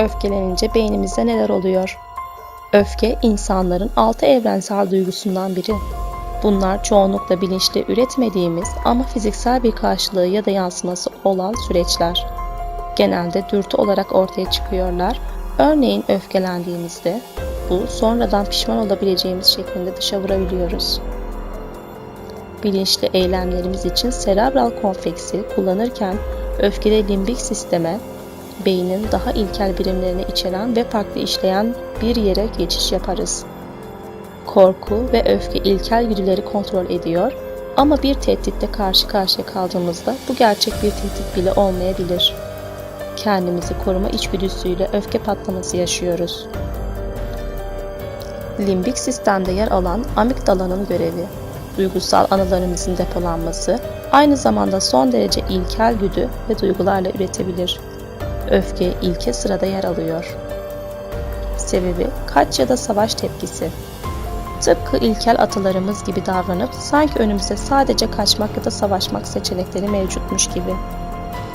Öfkelenince beynimizde neler oluyor? Öfke insanların altı evrensel duygusundan biri. Bunlar çoğunlukla bilinçli üretmediğimiz ama fiziksel bir karşılığı ya da yansıması olan süreçler. Genelde dürtü olarak ortaya çıkıyorlar. Örneğin öfkelendiğimizde bu sonradan pişman olabileceğimiz şeklinde dışa vurabiliyoruz. Bilinçli eylemlerimiz için serebral konfeksi kullanırken öfkede limbik sisteme, beynin daha ilkel birimlerini içeren ve farklı işleyen bir yere geçiş yaparız. Korku ve öfke ilkel güdüleri kontrol ediyor ama bir tehditle karşı karşıya kaldığımızda bu gerçek bir tehdit bile olmayabilir. Kendimizi koruma içgüdüsüyle öfke patlaması yaşıyoruz. Limbik sistemde yer alan amigdalanın görevi, duygusal anılarımızın depolanması, aynı zamanda son derece ilkel güdü ve duygularla üretebilir. Öfke ilke sırada yer alıyor. Sebebi kaç ya da savaş tepkisi. Tıpkı ilkel atalarımız gibi davranıp sanki önümüzde sadece kaçmak ya da savaşmak seçenekleri mevcutmuş gibi.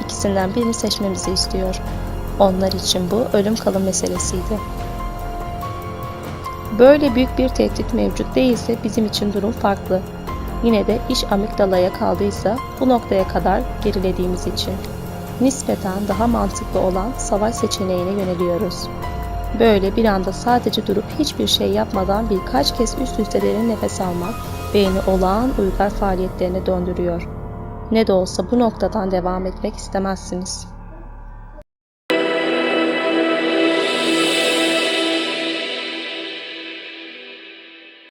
İkisinden birini seçmemizi istiyor. Onlar için bu ölüm kalım meselesiydi. Böyle büyük bir tehdit mevcut değilse bizim için durum farklı. Yine de iş amigdalaya kaldıysa bu noktaya kadar gerilediğimiz için nispeten daha mantıklı olan savaş seçeneğine yöneliyoruz. Böyle bir anda sadece durup hiçbir şey yapmadan birkaç kez üst üste derin nefes almak beyni olağan uygar faaliyetlerine döndürüyor. Ne de olsa bu noktadan devam etmek istemezsiniz.